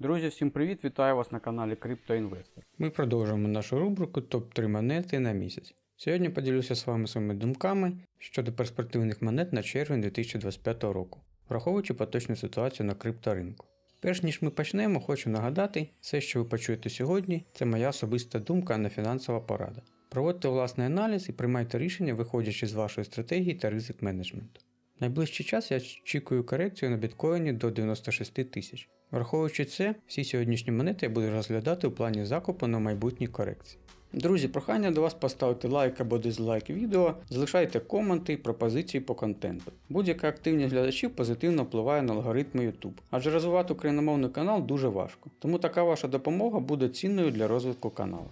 Друзі, всім привіт! Вітаю вас на каналі CryptoInvestor. Ми продовжуємо нашу рубрику топ-3 монети на місяць. Сьогодні поділюся з вами своїми думками щодо перспективних монет на червень 2025 року, враховуючи поточну ситуацію на крипторинку. Перш ніж ми почнемо, хочу нагадати, все, що ви почуєте сьогодні, це моя особиста думка, а не фінансова порада. Проводьте власний аналіз і приймайте рішення, виходячи з вашої стратегії та ризик менеджменту. Найближчий час я очікую корекцію на біткоїні до 96 тисяч. Враховуючи це, всі сьогоднішні монети я буду розглядати у плані закупу на майбутні корекції. Друзі, прохання до вас поставити лайк або дизлайк відео, залишайте коменти і пропозиції по контенту. Будь-яка активність глядачів позитивно впливає на алгоритми YouTube, адже розвивати україномовний канал дуже важко, тому така ваша допомога буде цінною для розвитку каналу.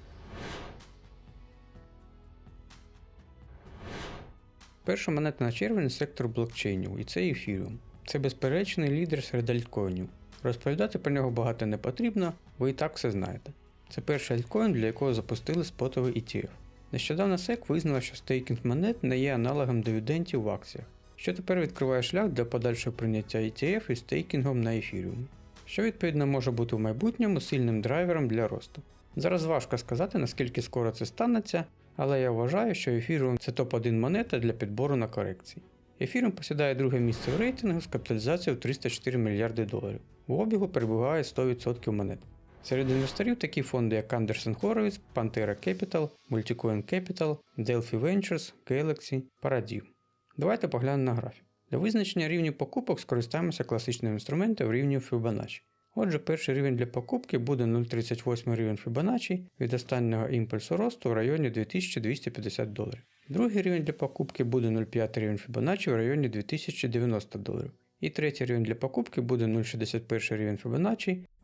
Перша монета на червень сектор блокчейнів, і це Ethereum. Це безперечний лідер серед альткоїнів. Розповідати про нього багато не потрібно, ви і так все знаєте. Це перший альткоін, для якого запустили спотовий ETF. Нещодавно SEC визнала, що стейкінг монет не є аналогом дивідендів в акціях, що тепер відкриває шлях для подальшого прийняття ETF із стейкінгом на Ethereum, що відповідно може бути в майбутньому сильним драйвером для росту. Зараз важко сказати, наскільки скоро це станеться, але я вважаю, що Ethereum це топ-1 монета для підбору на корекції. Ethereum посідає друге місце в рейтингу з капіталізацією в 304 мільярди доларів. В обігу перебуває 100% монет. Серед інвесторів такі фонди, як Anderson Horowitz, Pantera Capital, Multicoin Capital, Delphi Ventures, Galaxy, Paradigm. Давайте поглянемо на графік. Для визначення рівнів покупок скористаємося класичним інструментом рівнів Fibonacci. Отже, перший рівень для покупки буде 0,38 рівень Fibonacci від останнього імпульсу росту в районі 2250 доларів. Другий рівень для покупки буде 0,5 рівень Fibonacci в районі 2090 доларів. І третій рівень для покупки буде 0,61 рівень Fibonacci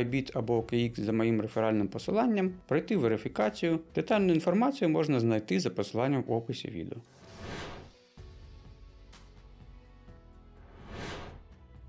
Bybit або OKX за моїм реферальним посиланням, пройти верифікацію. Детальну інформацію можна знайти за посиланням в описі відео.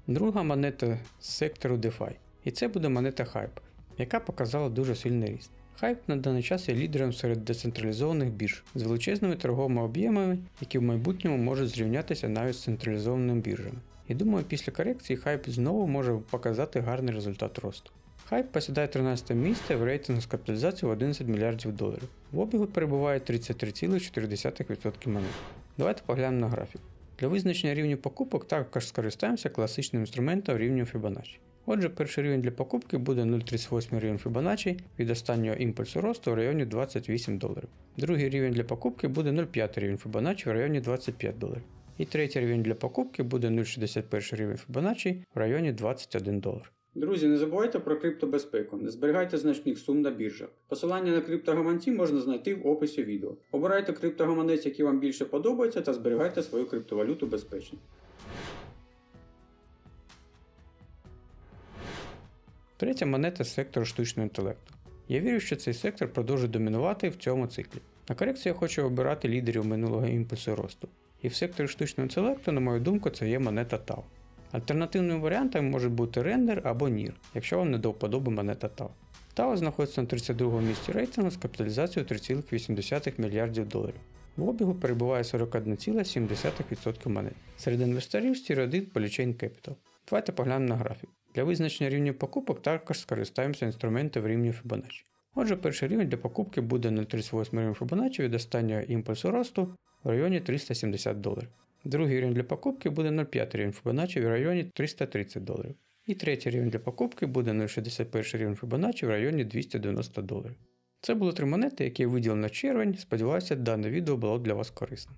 Друга монета з сектору DeFi. І це буде монета Hype, яка показала дуже сильний ріст. Hype на даний час є лідером серед децентралізованих бірж з величезними торговими об'ємами, які в майбутньому можуть зрівнятися навіть з централізованими біржами. І думаю, після корекції Hype знову може показати гарний результат росту. Hype посідає 13 місце в рейтингу з капіталізацією в 11 мільярдів доларів. В обігу перебуває 33,4% монет. Давайте поглянемо на графік. Для визначення рівнів покупок також скористаємося класичним інструментом рівню Fibonacci. Отже, перший рівень для покупки буде 0,38 рівень Fibonacci від останнього імпульсу росту в районі 28 доларів. Другий рівень для покупки буде 0,5 рівень Fibonacci в районі 25 доларів. І третій рівень для покупки буде 0,61 рівень Fibonacci в районі 21 долар. Друзі, не забувайте про криптобезпеку, не зберігайте значних сум на біржах. Посилання на криптогаманці можна знайти в описі відео. Обирайте криптогаманець, який вам більше подобається, та зберігайте свою криптовалюту безпечно. Третя монета з сектору штучного інтелекту. Я вірю, що цей сектор продовжить домінувати в цьому циклі. На корекцію я хочу обирати лідерів минулого імпульсу росту. І в секторі штучного інтелекту, на мою думку, це є монета TAO. Альтернативними варіантами можуть бути рендер або NIR, якщо вам не до вподоби монета TAO. TAO знаходиться на 32 місці рейтингу з капіталізацією 3,8 мільярдів доларів. В обігу перебуває 41,7% монет. Серед інвесторів 1 Polychain Capital. Давайте поглянемо на графік. Для визначення рівнів покупок також скористаємося інструментом рівнів Fibonacci. Отже, перший рівень для покупки буде 0,38 рівень Fibonacci від останнього імпульсу росту в районі 370 доларів. Другий рівень для покупки буде 0,5 рівень Fibonacci в районі 330 доларів. І третій рівень для покупки буде 0,61 рівень Fibonacci в районі 290 доларів. Це були три монети, які я виділив на червень. Сподіваюся, дане відео було для вас корисним.